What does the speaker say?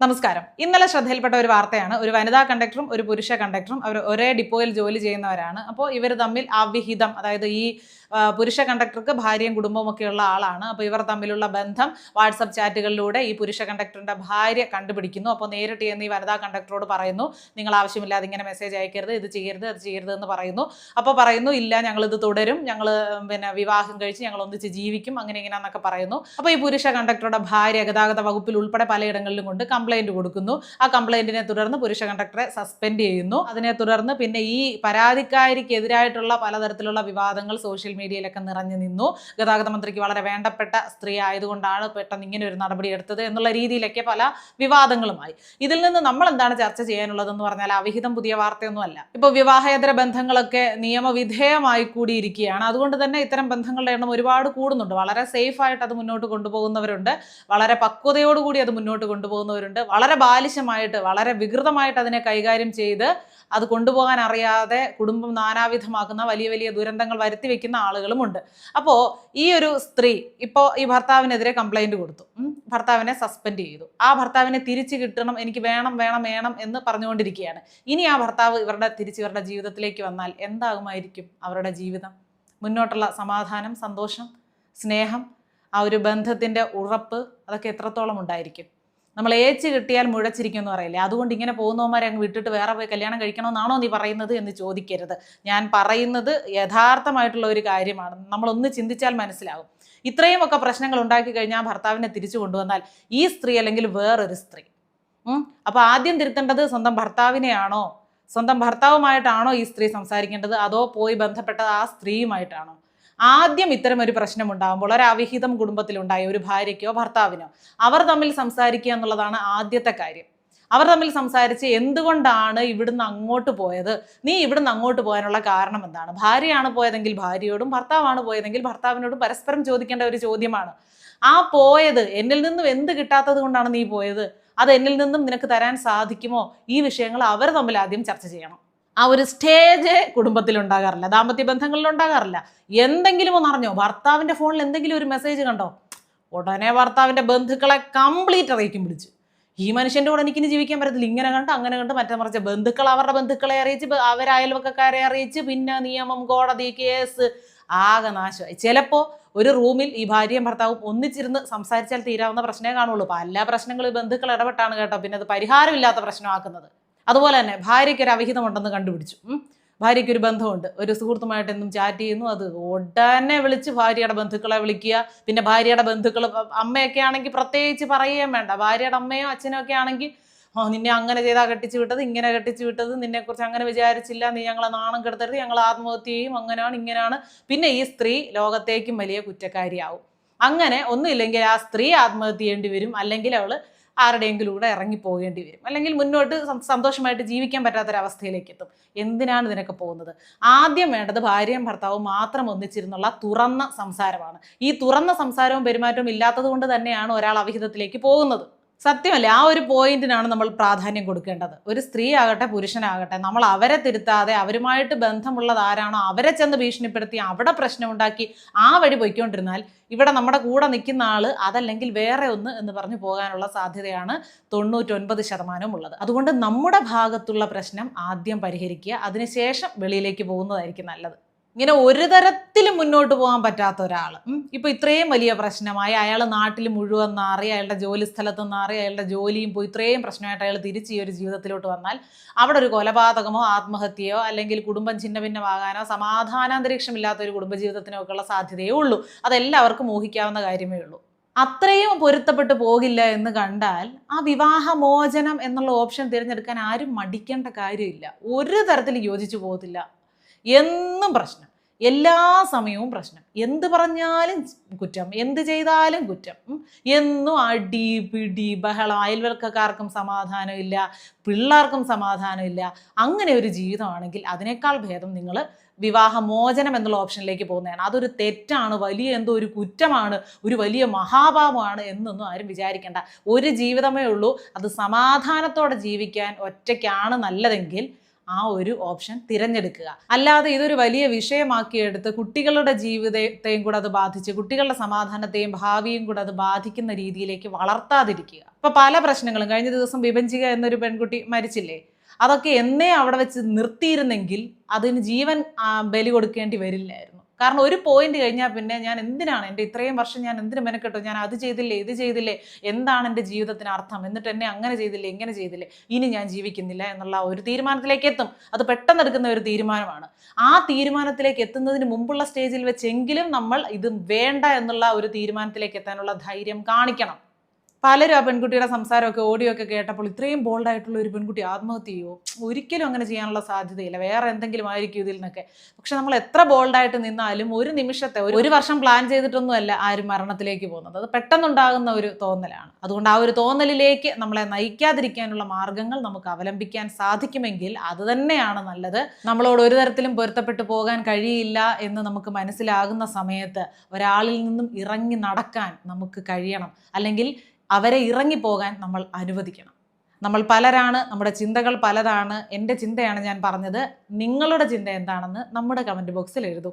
നമസ്കാരം. ഇന്നലെ ശ്രദ്ധയിൽപ്പെട്ട ഒരു വാർത്തയാണ്. ഒരു വനിതാ കണ്ടക്ടറും ഒരു പുരുഷ കണ്ടക്ടറും അവർ ഒരേ ഡിപ്പോയിൽ ജോലി ചെയ്യുന്നവരാണ്. അപ്പോൾ ഇവർ തമ്മിൽ അവിഹിതം അതായത് ഈ പുരുഷ കണ്ടക്ടർക്ക് ഭാര്യയും കുടുംബവും ഒക്കെ ഉള്ള ആളാണ്. അപ്പോൾ ഇവർ തമ്മിലുള്ള ബന്ധം വാട്സപ്പ് ചാറ്റുകളിലൂടെ ഈ പുരുഷ കണ്ടക്ടറിന്റെ ഭാര്യ കണ്ടുപിടിക്കുന്നു. അപ്പോൾ നേരിട്ട് ചെന്ന് ഈ വനിതാ കണ്ടക്ടറോട് പറയുന്നു നിങ്ങൾ ആവശ്യമില്ലാതെ ഇങ്ങനെ മെസ്സേജ് അയക്കരുത് ഇത് ചെയ്യരുത് അത് ചെയ്യരുത് എന്ന് പറയുന്നു. അപ്പോൾ പറയുന്നു ഇല്ല ഞങ്ങളിത് തുടരും. ഞങ്ങൾ പിന്നെ വിവാഹം കഴിച്ച് ഞങ്ങൾ ഒന്നിച്ച് ജീവിക്കും. അങ്ങനെ ഇങ്ങനെ എന്നൊക്കെ പറയുന്നു. അപ്പോൾ ഈ പുരുഷ കണ്ടക്ടറുടെ ഭാര്യ ഗതാഗത വകുപ്പിൽ ഉൾപ്പെടെ പലയിടങ്ങളിലും കൊണ്ട് കംപ്ലൈന്റ് കൊടുക്കുന്നു. ആ കംപ്ലൈന്റിനെ തുടർന്ന് പുരുഷ കണ്ടക്ടറെ സസ്പെൻഡ് ചെയ്യുന്നു. അതിനെ തുടർന്ന് പിന്നെ ഈ പരാതിക്കാരിക്കെതിരായിട്ടുള്ള പലതരത്തിലുള്ള വിവാദങ്ങൾ സോഷ്യൽ മീഡിയയിലൊക്കെ നിറഞ്ഞു നിന്നു. ഗതാഗത മന്ത്രിക്ക് വളരെ വേണ്ടപ്പെട്ട സ്ത്രീ ആയതുകൊണ്ടാണ് പെട്ടെന്ന് ഇങ്ങനെ ഒരു നടപടി എടുത്തത് എന്നുള്ള രീതിയിലൊക്കെ പല വിവാദങ്ങളുമായി. ഇതിൽ നിന്ന് നമ്മൾ എന്താണ് ചർച്ച ചെയ്യാനുള്ളതെന്ന് പറഞ്ഞാൽ അവിഹിതം പുതിയ വാർത്തയൊന്നുമല്ല ഇപ്പോൾ വിവാഹേതര ബന്ധങ്ങളൊക്കെ നിയമവിധേയമായി കൂടിയിരിക്കുകയാണ്. അതുകൊണ്ട് തന്നെ ഇത്തരം ബന്ധങ്ങളുടെ എണ്ണം ഒരുപാട് കൂടുന്നുണ്ട്. വളരെ സേഫായിട്ട് അത് മുന്നോട്ട് കൊണ്ടുപോകുന്നവരുണ്ട്. വളരെ പക്വതയോടുകൂടി അത് മുന്നോട്ട് കൊണ്ടുപോകുന്നവരുണ്ട്. വളരെ ബാലിശമായിട്ട് വളരെ വികൃതമായിട്ട് അതിനെ കൈകാര്യം ചെയ്ത് അത് കൊണ്ടുപോകാൻ അറിയാതെ കുടുംബം നാനാവിധമാക്കുന്ന വലിയ വലിയ ദുരന്തങ്ങൾ വരുത്തി വെക്കുന്ന ആളുകളുമുണ്ട് അപ്പോൾ ഈ ഒരു സ്ത്രീ ഇപ്പോൾ ഈ ഭർത്താവിനെതിരെ കംപ്ലൈന്റ് കൊടുത്തു. ഭർത്താവിനെ സസ്പെൻഡ് ചെയ്തു. ആ ഭർത്താവിനെ തിരിച്ചു കിട്ടണം എനിക്ക് വേണം വേണം വേണം എന്ന് പറഞ്ഞുകൊണ്ടിരിക്കുകയാണ്. ഇനി ആ ഭർത്താവ് ഇവരുടെ തിരിച്ച് ഇവരുടെ ജീവിതത്തിലേക്ക് വന്നാൽ എന്താകുമായിരിക്കും അവരുടെ ജീവിതം? മുന്നോട്ടുള്ള സമാധാനം സന്തോഷം സ്നേഹം ആ ഒരു ബന്ധത്തിന്റെ ഉറപ്പ് അതൊക്കെ എത്രത്തോളം ഉണ്ടായിരിക്കും? നമ്മൾ ഏച്ച് കിട്ടിയാൽ മുഴച്ചിരിക്കും എന്ന് പറയില്ലേ? അതുകൊണ്ട് ഇങ്ങനെ പോകുന്നവന്മാരെ അങ്ങ് വിട്ടിട്ട് വേറെ പോയി കല്യാണം കഴിക്കണമെന്നാണോ നീ പറയുന്നത് എന്ന് ചോദിക്കരുത്. ഞാൻ പറയുന്നത് യഥാർത്ഥമായിട്ടുള്ള ഒരു കാര്യമാണ്. നമ്മളൊന്ന് ചിന്തിച്ചാൽ മനസ്സിലാവും. ഇത്രയും ഒക്കെ പ്രശ്നങ്ങൾ ഉണ്ടാക്കി കഴിഞ്ഞാൽ ഭർത്താവിനെ തിരിച്ചു കൊണ്ടുവന്നാൽ ഈ സ്ത്രീ അല്ലെങ്കിൽ വേറൊരു സ്ത്രീ. അപ്പോൾ അപ്പൊ ആദ്യം തിരുത്തേണ്ടത് സ്വന്തം ഭർത്താവിനെയാണോ? സ്വന്തം ഭർത്താവുമായിട്ടാണോ ഈ സ്ത്രീ സംസാരിക്കേണ്ടത്? അതോ പോയി ബന്ധപ്പെട്ടത് ആ സ്ത്രീയുമായിട്ടാണോ? ആദ്യം ഇത്തരം ഒരു പ്രശ്നം ഉണ്ടാകുമ്പോൾ ഒരു അവിഹിതം കുടുംബത്തിലുണ്ടായ ഒരു ഭാര്യയ്ക്കോ ഭർത്താവിനോ അവർ തമ്മിൽ സംസാരിക്കുക എന്നുള്ളതാണ് ആദ്യത്തെ കാര്യം. അവർ തമ്മിൽ സംസാരിച്ച് എന്തുകൊണ്ടാണ് ഇവിടുന്ന് അങ്ങോട്ട് പോയത്? നീ ഇവിടുന്ന് അങ്ങോട്ട് പോകാനുള്ള കാരണം എന്താണ്? ഭാര്യയാണ് പോയതെങ്കിൽ ഭാര്യയോടും ഭർത്താവാണ് പോയതെങ്കിൽ ഭർത്താവിനോടും പരസ്പരം ചോദിക്കേണ്ട ഒരു ചോദ്യമാണ്. ആ പോയത് എന്നിൽ നിന്നും എന്ത് കിട്ടാത്തത് കൊണ്ടാണ് നീ പോയത്? അത് എന്നിൽ നിന്നും നിനക്ക് തരാൻ സാധിക്കുമോ? ഈ വിഷയങ്ങൾ അവർ തമ്മിൽ ആദ്യം ചർച്ച ചെയ്യണം. ആ ഒരു സ്റ്റേജ് കുടുംബത്തിൽ ഉണ്ടാകാറില്ല ദാമ്പത്യ ബന്ധങ്ങളിൽ ഉണ്ടാകാറില്ല എന്തെങ്കിലും ഒന്ന് അറിഞ്ഞോ? ഭർത്താവിന്റെ ഫോണിൽ എന്തെങ്കിലും ഒരു മെസ്സേജ് കണ്ടോ? ഉടനെ ഭർത്താവിന്റെ ബന്ധുക്കളെ കംപ്ലീറ്റ് അറിയിക്കും വിളിച്ച്. ഈ മനുഷ്യന്റെ കൂടെ എനിക്കിനി ജീവിക്കാൻ പറ്റത്തില്ല. ഇങ്ങനെ കണ്ട് അങ്ങനെ കണ്ട് മറ്റേ മറിച്ച് ബന്ധുക്കൾ അവരുടെ ബന്ധുക്കളെ അറിയിച്ച് അയൽവക്കക്കാരെ അറിയിച്ച് പിന്നെ നിയമം കോടതി കേസ് ആകെ നാശമായി. ചിലപ്പോൾ ഒരു റൂമിൽ ഈ ഭാര്യയും ഭർത്താവും ഒന്നിച്ചിരുന്ന് സംസാരിച്ചാൽ തീരാവുന്ന പ്രശ്നമേ കാണുള്ളൂ. പല പ്രശ്നങ്ങളും ബന്ധുക്കൾ ഇടപെട്ടാണ് കേട്ടോ. പിന്നെ അത് പരിഹാരമില്ലാത്ത പ്രശ്നമാക്കുന്നത്. അതുപോലെ തന്നെ ഭാര്യയ്ക്ക് ഒരു അവിഹിതമുണ്ടെന്ന് കണ്ടുപിടിച്ചു. ഭാര്യയ്ക്ക് ഒരു ബന്ധമുണ്ട്. ഒരു സുഹൃത്തുമായിട്ട് എന്നും ചാറ്റ് ചെയ്യുന്നു. അത് ഉടനെ വിളിച്ച് ഭാര്യയുടെ ബന്ധുക്കളെ വിളിക്കുക. പിന്നെ ഭാര്യയുടെ ബന്ധുക്കൾ അമ്മയൊക്കെ ആണെങ്കിൽ പ്രത്യേകിച്ച് പറയുകയും വേണ്ട. ഭാര്യയുടെ അമ്മയോ അച്ഛനോ ഒക്കെ ആണെങ്കിൽ ഓ നിന്നെ അങ്ങനെ ചെയ്താൽ കെട്ടിച്ചു വിട്ടത് ഇങ്ങനെ കെട്ടിച്ചു വിട്ടത് നിന്നെക്കുറിച്ച് അങ്ങനെ വിചാരിച്ചില്ല നീ ഞങ്ങളെ നാണം കെടുത്തരുത് ഞങ്ങൾ ആത്മഹത്യ ചെയ്യും അങ്ങനെയാണ് ഇങ്ങനെയാണ്. പിന്നെ ഈ സ്ത്രീ ലോകത്തേക്കും വലിയ കുറ്റക്കാരിയാവും. അങ്ങനെ ഒന്നുമില്ലെങ്കിൽ ആ സ്ത്രീ ആത്മഹത്യ ചെയ്യേണ്ടി വരും. അല്ലെങ്കിൽ അവൾ ആരുടെയെങ്കിലും കൂടെ ഇറങ്ങി പോകേണ്ടി വരും. അല്ലെങ്കിൽ മുന്നോട്ട് സന്തോഷമായിട്ട് ജീവിക്കാൻ പറ്റാത്തൊരവസ്ഥയിലേക്ക് എത്തും. എന്തിനാണ് ഇതിനൊക്കെ പോകുന്നത്? ആദ്യം വേണ്ടത് ഭാര്യയും ഭർത്താവും മാത്രം ഒന്നിച്ചിരുന്നുള്ള തുറന്ന സംസാരമാണ്. ഈ തുറന്ന സംസാരവും പെരുമാറ്റവും ഇല്ലാത്തത് കൊണ്ട് തന്നെയാണ് ഒരാൾ അവിഹിതത്തിലേക്ക് പോകുന്നത്. സത്യമല്ലേ ആ ഒരു പോയിന്റിനാണ് നമ്മൾ പ്രാധാന്യം കൊടുക്കേണ്ടത്. ഒരു സ്ത്രീ ആകട്ടെ പുരുഷനാകട്ടെ നമ്മൾ അവരെ തിരുത്താതെ അവരുമായിട്ട് ബന്ധമുള്ളത് ആരാണോ അവരെ ചെന്ന് ഭീഷണിപ്പെടുത്തി അവിടെ പ്രശ്നമുണ്ടാക്കി ആ വഴി പോയിക്കൊണ്ടിരുന്നാൽ ഇവിടെ നമ്മുടെ കൂടെ നിൽക്കുന്ന ആൾ അതല്ലെങ്കിൽ വേറെ ഒന്ന് എന്ന് പറഞ്ഞു പോകാനുള്ള സാധ്യതയാണ് തൊണ്ണൂറ്റൊൻപത് ശതമാനവും ഉള്ളത്. അതുകൊണ്ട് നമ്മുടെ ഭാഗത്തുള്ള പ്രശ്നം ആദ്യം പരിഹരിക്കുക അതിനുശേഷം വെളിയിലേക്ക് പോകുന്നതായിരിക്കും നല്ലത്. ഇങ്ങനെ ഒരു തരത്തിലും മുന്നോട്ട് പോകാൻ പറ്റാത്ത ഒരാൾ ഇപ്പൊ ഇത്രയും വലിയ പ്രശ്നമായി. അയാൾ നാട്ടിൽ മുഴുവൻ നാറി അയാളുടെ ജോലി സ്ഥലത്ത് നാറി അയാളുടെ ജോലിയും പോയി ഇത്രയും പ്രശ്നമായിട്ട് അയാൾ തിരിച്ച് ഈ ഒരു ജീവിതത്തിലോട്ട് വന്നാൽ അവിടെ ഒരു കൊലപാതകമോ ആത്മഹത്യയോ അല്ലെങ്കിൽ കുടുംബം ഛിന്ന ഭിന്നമാകാനോ സമാധാനാന്തരീക്ഷമില്ലാത്ത ഒരു കുടുംബജീവിതത്തിനോ ഒക്കെ ഉള്ള സാധ്യതയേ ഉള്ളൂ. അതെല്ലാവർക്കും മോഹിക്കാവുന്ന കാര്യമേ ഉള്ളൂ. അത്രയും പൊരുത്തപ്പെട്ടു പോകില്ല എന്ന് കണ്ടാൽ ആ വിവാഹമോചനം എന്നുള്ള ഓപ്ഷൻ തിരഞ്ഞെടുക്കാൻ ആരും മടിക്കേണ്ട കാര്യമില്ല. ഒരു തരത്തിൽ യോജിച്ചു പോകത്തില്ല. എന്നും പ്രശ്നം. എല്ലാ സമയവും പ്രശ്നം. എന്ത് പറഞ്ഞാലും കുറ്റം. എന്ത് ചെയ്താലും കുറ്റം. എന്നും അടി പിടി ബഹളം അയൽവൽക്കാർക്കും സമാധാനമില്ല പിള്ളേർക്കും സമാധാനമില്ല. അങ്ങനെ ഒരു ജീവിതമാണെങ്കിൽ അതിനേക്കാൾ ഭേദം നിങ്ങൾ വിവാഹമോചനം എന്നുള്ള ഓപ്ഷനിലേക്ക് പോകുന്നതാണ്. അതൊരു തെറ്റാണ് വലിയ എന്തോ ഒരു കുറ്റമാണ് ഒരു വലിയ മഹാഭാവമാണ് എന്നൊന്നും ആരും വിചാരിക്കേണ്ട. ഒരു ജീവിതമേ ഉള്ളൂ. അത് സമാധാനത്തോടെ ജീവിക്കാൻ ഒറ്റയ്ക്കാണ് നല്ലതെങ്കിൽ ആ ഒരു ഓപ്ഷൻ തിരഞ്ഞെടുക്കുക. അല്ലാതെ ഇതൊരു വലിയ വിഷയമാക്കിയെടുത്ത് കുട്ടികളുടെ ജീവിതത്തെയും കൂടെ അത് ബാധിച്ച് കുട്ടികളുടെ സമാധാനത്തെയും ഭാവിയും കൂടെ അത് ബാധിക്കുന്ന രീതിയിലേക്ക് വളർത്താതിരിക്കുക. ഇപ്പൊ പല പ്രശ്നങ്ങളും. കഴിഞ്ഞ ദിവസം വിഭജിക എന്നൊരു പെൺകുട്ടി മരിച്ചില്ലേ? അതൊക്കെ എന്നേ അവിടെ വെച്ച് നിർത്തിയിരുന്നെങ്കിൽ അതിന് ജീവൻ ബലി കൊടുക്കേണ്ടി വരില്ലായിരുന്നു. കാരണം ഒരു പോയിന്റ് കഴിഞ്ഞാൽ പിന്നെ ഞാൻ എന്തിനാണ്? എന്റെ ഇത്രയും വർഷം ഞാൻ എന്തിനു മെനക്കെട്ടു? ഞാൻ അത് ചെയ്തില്ലേ ഇത് ചെയ്തില്ലേ? എന്താണ് എന്റെ ജീവിതത്തിന് അർത്ഥം? എന്നിട്ട് എന്നെ അങ്ങനെ ചെയ്തില്ലേ ഇങ്ങനെ ചെയ്തില്ലേ? ഇനി ഞാൻ ജീവിക്കുന്നില്ല എന്നുള്ള ഒരു തീരുമാനത്തിലേക്ക് എത്തും. അത് പെട്ടെന്ന് എടുക്കുന്ന ഒരു തീരുമാനമാണ്. ആ തീരുമാനത്തിലേക്ക് എത്തുന്നതിന് മുമ്പുള്ള സ്റ്റേജിൽ വെച്ചെങ്കിലും നമ്മൾ ഇത് വേണ്ട എന്നുള്ള ഒരു തീരുമാനത്തിലേക്ക് എത്താനുള്ള ധൈര്യം കാണിക്കണം. പലരും ആ പെൺകുട്ടിയുടെ സംസാരമൊക്കെ ഓഡിയോ ഒക്കെ കേട്ടപ്പോൾ ഇത്രയും ബോൾഡായിട്ടുള്ള ഒരു പെൺകുട്ടി ആത്മഹത്യ ചെയ്യുമോ ഒരിക്കലും അങ്ങനെ ചെയ്യാനുള്ള സാധ്യതയില്ല. വേറെ എന്തെങ്കിലും ആയിരിക്കും ഇതിൽ നിന്നൊക്കെ. പക്ഷെ നമ്മൾ എത്ര ബോൾഡായിട്ട് നിന്നാലും ഒരു നിമിഷത്തെ ഒരു- ഒരു വർഷം പ്ലാൻ ചെയ്തിട്ടൊന്നുമല്ല ആരും മരണത്തിലേക്ക് പോകുന്നത്. അത് പെട്ടെന്നുണ്ടാകുന്ന ഒരു തോന്നലാണ്. അതുകൊണ്ട് ആ ഒരു തോന്നലിലേക്ക് നമ്മളെ നയിക്കാതിരിക്കാനുള്ള മാർഗങ്ങൾ നമുക്ക് അവലംബിക്കാൻ സാധിക്കുമെങ്കിൽ അത് തന്നെയാണ് നല്ലത്. നമ്മളോട് ഒരു തരത്തിലും പൊരുത്തപ്പെട്ടു പോകാൻ കഴിയില്ല എന്ന് നമുക്ക് മനസ്സിലാകുന്ന സമയത്ത് ഒരാളിൽ നിന്നും ഇറങ്ങി നടക്കാൻ നമുക്ക് കഴിയണം. അല്ലെങ്കിൽ അവരെ ഇറങ്ങിപ്പോകാൻ നമ്മൾ അനുവദിക്കണം. നമ്മൾ പലരാണ് നമ്മുടെ ചിന്തകൾ പലതാണ്. എന്റെ ചിന്തയാണ് ഞാൻ പറഞ്ഞത്. നിങ്ങളുടെ ചിന്ത എന്താണെന്ന് നമ്മുടെ കമന്റ് ബോക്സിൽ എഴുതൂ.